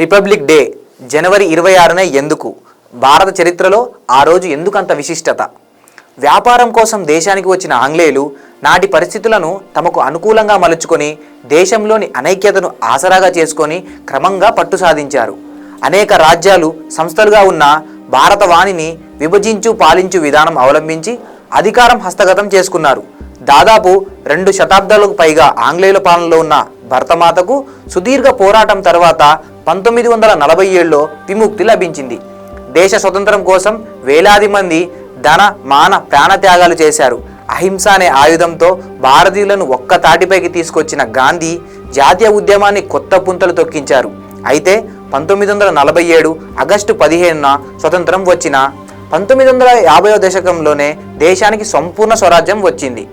Republic day జనవరి ఇరవై ఆరునే ఎందుకు? భారత చరిత్రలో ఆ రోజు ఎందుకంత విశిష్టత? వ్యాపారం కోసం దేశానికి వచ్చిన ఆంగ్లేయులు నాటి పరిస్థితులను తమకు అనుకూలంగా మలుచుకొని దేశంలోని అనైక్యతను ఆసరాగా చేసుకొని క్రమంగా పట్టు సాధించారు. అనేక రాజ్యాలు సంస్థలుగా ఉన్న భారత వాణిని విభజించు పాలించు విధానం అవలంబించి అధికారం హస్తగతం చేసుకున్నారు. దాదాపు రెండు శతాబ్దాలకు పైగా ఆంగ్లేయుల పాలనలో ఉన్న భరతమాతకు సుదీర్ఘ పోరాటం తర్వాత పంతొమ్మిది వందల నలభై ఏడులో విముక్తి లభించింది. దేశ స్వతంత్రం కోసం వేలాది మంది ధన మాన ప్రాణత్యాగాలు చేశారు. అహింస అనే ఆయుధంతో భారతీయులను ఒక్క తాటిపైకి తీసుకొచ్చిన గాంధీ జాతీయ ఉద్యమాన్ని కొత్త పుంతలు తొక్కించారు. అయితే పంతొమ్మిది వందల నలభై ఏడు ఆగస్టు పదిహేనున స్వతంత్రం వచ్చిన పంతొమ్మిది వందల యాభైవ దశకంలోనే దేశానికి సంపూర్ణ స్వరాజ్యం వచ్చింది.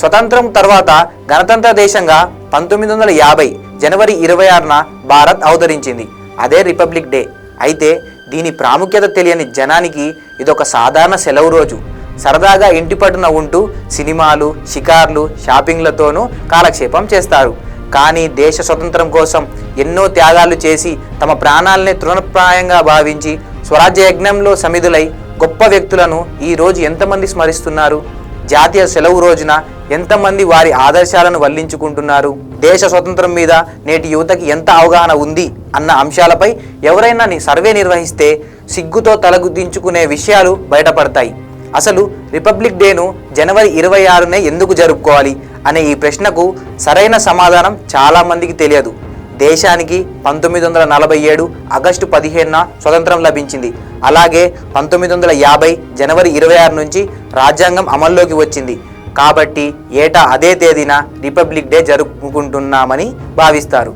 స్వతంత్రం తర్వాత గణతంత్ర దేశంగా పంతొమ్మిది వందల యాభై జనవరి ఇరవై ఆరున భారత్ అవతరించింది. అదే రిపబ్లిక్ డే. అయితే దీని ప్రాముఖ్యత తెలియని జనానికి ఇదొక సాధారణ సెలవు రోజు. సరదాగా ఇంటి పట్టున ఉంటూ సినిమాలు షికార్లు షాపింగ్లతోనూ కాలక్షేపం చేస్తారు. కానీ దేశ స్వతంత్రం కోసం ఎన్నో త్యాగాలు చేసి తమ ప్రాణాలనే తృణప్రాయంగా భావించి స్వరాజ్య యజ్ఞంలో సమిధులై గొప్ప వ్యక్తులను ఈ రోజు ఎంతమంది స్మరిస్తున్నారు? జాతీయ సెలవు రోజున ఎంతమంది వారి ఆదర్శాలను వల్లించుకుంటున్నారు? దేశ స్వతంత్రం మీద నేటి యువతకి ఎంత అవగాహన ఉంది అన్న అంశాలపై ఎవరైనా సర్వే నిర్వహిస్తే సిగ్గుతో తలగుద్దించుకునే విషయాలు బయటపడతాయి. అసలు రిపబ్లిక్ డేను జనవరి ఇరవై ఆరునే ఎందుకు జరుపుకోవాలి అనే ఈ ప్రశ్నకు సరైన సమాధానం చాలామందికి తెలియదు. దేశానికి పంతొమ్మిది వందల నలభై ఏడు ఆగస్టు పదిహేనున స్వతంత్రం లభించింది. అలాగే పంతొమ్మిది వందల యాభై జనవరి ఇరవై ఆరు నుంచి రాజ్యాంగం అమల్లోకి వచ్చింది. కాబట్టి ఏటా అదే తేదీన రిపబ్లిక్ డే జరుపుకుంటున్నామని భావిస్తారు.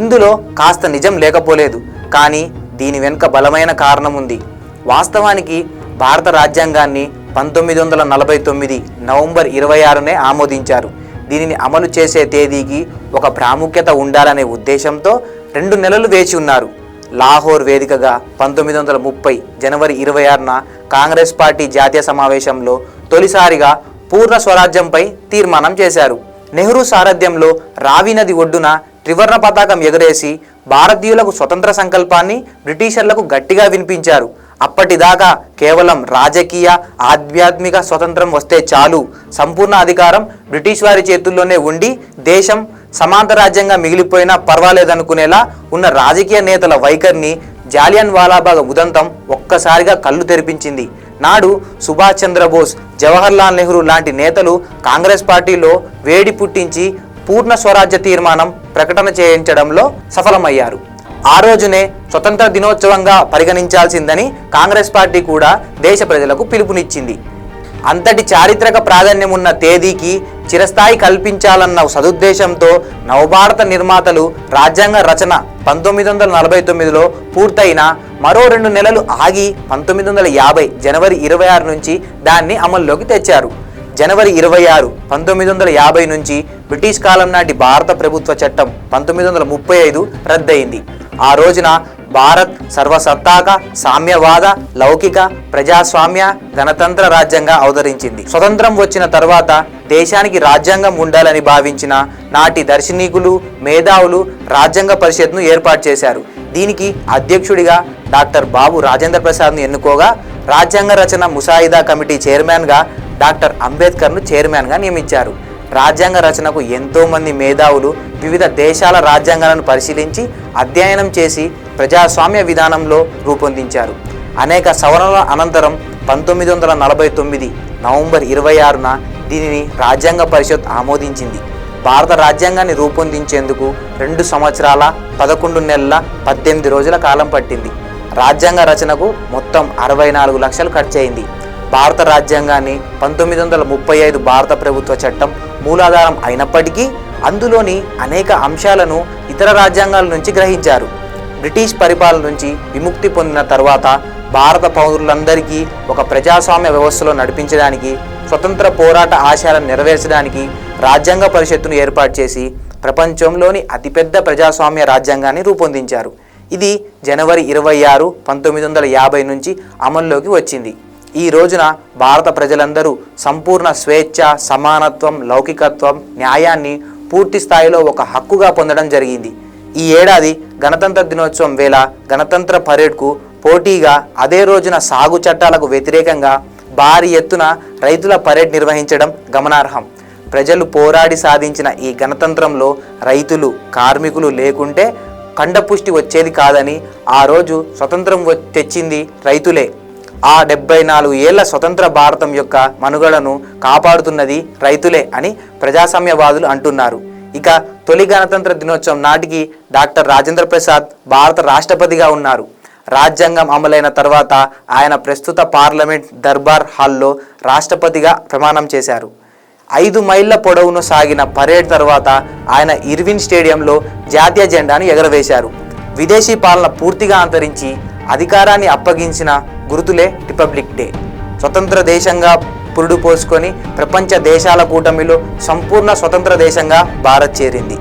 ఇందులో కాస్త నిజం లేకపోలేదు కానీ దీని వెనుక బలమైన కారణం ఉంది. వాస్తవానికి భారత రాజ్యాంగాన్ని పంతొమ్మిది వందల నలభై తొమ్మిది నవంబర్ ఇరవై ఆరునే ఆమోదించారు. దీనిని అమలు చేసే తేదీకి ఒక ప్రాముఖ్యత ఉండాలనే ఉద్దేశంతో రెండు నెలలు వేచి ఉన్నారు. లాహోర్ వేదికగా పంతొమ్మిది వందల ముప్పై జనవరి ఇరవై ఆరున కాంగ్రెస్ పార్టీ జాతీయ సమావేశంలో తొలిసారిగా పూర్ణ స్వరాజ్యంపై తీర్మానం చేశారు. నెహ్రూ సారథ్యంలో రావి నది ఒడ్డున త్రివర్ణ పతాకం ఎగరేసి భారతీయులకు స్వతంత్ర సంకల్పాన్ని బ్రిటిషర్లకు గట్టిగా వినిపించారు. అప్పటిదాకా కేవలం రాజకీయ ఆధ్యాత్మిక స్వతంత్రం వస్తే చాలు. సంపూర్ణ అధికారం బ్రిటిష్ వారి చేతుల్లోనే ఉండి దేశం సమాంత రాజ్యంగా మిగిలిపోయినా పర్వాలేదనుకునేలా ఉన్న రాజకీయ నేతల వైఖరిని జాలియన్ వాలాబాగ్ ఉదంతం ఒక్కసారిగా కళ్ళు తెరిపించింది. నాడు సుభాష్ చంద్రబోస్ జవహర్లాల్ నెహ్రూ లాంటి నేతలు కాంగ్రెస్ పార్టీలో వేడి పుట్టించి పూర్ణ స్వరాజ్య తీర్మానం ప్రకటన చేయించడంలో సఫలమయ్యారు. ఆ రోజునే స్వతంత్ర దినోత్సవంగా పరిగణించాల్సిందని కాంగ్రెస్ పార్టీ కూడా దేశ ప్రజలకు పిలుపునిచ్చింది. అంతటి చారిత్రక ప్రాధాన్యం ఉన్న తేదీకి చిరస్థాయి కల్పించాలన్న సదుద్దేశంతో నవభారత నిర్మాతలు రాజ్యాంగ రచన పంతొమ్మిది వందల నలభై తొమ్మిదిలో పూర్తయిన మరో రెండు నెలలు ఆగి పంతొమ్మిది వందల యాభై జనవరి ఇరవై ఆరు నుంచి దాన్ని అమల్లోకి తెచ్చారు. జనవరి ఇరవై ఆరు పంతొమ్మిది వందల యాభై నుంచి బ్రిటిష్ కాలం నాటి భారత ప్రభుత్వ చట్టం పంతొమ్మిది వందల ముప్పై ఐదు రద్దయింది. ఆ రోజున భారత్ సర్వసత్తాక సామ్యవాద లౌకిక ప్రజాస్వామ్య గణతంత్ర రాజ్యంగా అవతరించింది. స్వతంత్రం వచ్చిన తర్వాత దేశానికి రాజ్యాంగం ఉండాలని భావించిన నాటి దర్శనీకులు మేధావులు రాజ్యాంగ పరిషత్ను ఏర్పాటు చేశారు. దీనికి అధ్యక్షుడిగా డాక్టర్ బాబు రాజేంద్ర ప్రసాద్ను ఎన్నుకోగా రాజ్యాంగ రచన ముసాయిదా కమిటీ చైర్మన్గా డాక్టర్ అంబేద్కర్ను చైర్మన్గా నియమించారు. రాజ్యాంగ రచనకు ఎంతోమంది మేధావులు వివిధ దేశాల రాజ్యాంగాలను పరిశీలించి అధ్యయనం చేసి ప్రజాస్వామ్య విధానంలో రూపొందించారు. అనేక సవరణల అనంతరం పంతొమ్మిది వందల నలభై తొమ్మిది నవంబర్ ఇరవై ఆరున దీనిని రాజ్యాంగ పరిషత్ ఆమోదించింది. భారత రాజ్యాంగాన్ని రూపొందించేందుకు రెండు సంవత్సరాల పదకొండు నెలల పద్దెనిమిది రోజుల కాలం పట్టింది. రాజ్యాంగ రచనకు మొత్తం అరవై నాలుగు లక్షలు ఖర్చయింది. భారత రాజ్యాంగాన్ని పంతొమ్మిది వందల ముప్పై ఐదు భారత ప్రభుత్వ చట్టం మూలాధారం అయినప్పటికీ అందులోని అనేక అంశాలను ఇతర రాజ్యాంగాల నుంచి గ్రహించారు. బ్రిటిష్ పరిపాలన నుంచి విముక్తి పొందిన తర్వాత భారత పౌరులందరికీ ఒక ప్రజాస్వామ్య వ్యవస్థలో నడిపించడానికి స్వతంత్ర పోరాట ఆశయాలను నెరవేర్చడానికి రాజ్యాంగ పరిషత్తును ఏర్పాటు చేసి ప్రపంచంలోని అతిపెద్ద ప్రజాస్వామ్య రాజ్యాంగాన్ని రూపొందించారు. ఇది జనవరి ఇరవై ఆరు పంతొమ్మిది వందల యాభై నుంచి అమల్లోకి వచ్చింది. ఈ రోజున భారత ప్రజలందరూ సంపూర్ణ స్వేచ్ఛ సమానత్వం లౌకికత్వం న్యాయాన్ని పూర్తి స్థాయిలో ఒక హక్కుగా పొందడం జరిగింది. ఈ ఏడాది గణతంత్ర దినోత్సవం వేళ గణతంత్ర పరేడ్కు పోటీగా అదే రోజున సాగు చట్టాలకు వ్యతిరేకంగా భారీ ఎత్తున రైతుల పరేడ్ నిర్వహించడం గమనార్హం. ప్రజలు పోరాడి సాధించిన ఈ గణతంత్రంలో రైతులు కార్మికులు లేకుంటే కండపుష్టి వచ్చేది కాదని ఆ రోజు స్వతంత్రం వ- తెచ్చింది రైతులే. ఆ డెబ్బై నాలుగు ఏళ్ళ స్వతంత్ర భారతం యొక్క మనుగడను కాపాడుతున్నది రైతులే అని ప్రజాస్వామ్యవాదులు అంటున్నారు. ఇక తొలి గణతంత్ర దినోత్సవం నాటికి డాక్టర్ రాజేంద్ర ప్రసాద్ భారత రాష్ట్రపతిగా ఉన్నారు. రాజ్యాంగం అమలైన తర్వాత ఆయన ప్రస్తుత పార్లమెంట్ దర్బార్ హాల్లో రాష్ట్రపతిగా ప్రమాణం చేశారు. ఐదు మైళ్ళ పొడవును సాగిన పరేడ్ తర్వాత ఆయన ఇర్విన్ స్టేడియంలో జాతీయ జెండాను ఎగరవేశారు. విదేశీ పాలన పూర్తిగా అంతరించి అధికారాన్ని అప్పగించిన గుర్తులే రిపబ్లిక్ డే. స్వతంత్ర దేశంగా పురుడు పోసుకొని ప్రపంచ దేశాల కూటమిలో సంపూర్ణ స్వతంత్ర దేశంగా భారత్ చేరింది.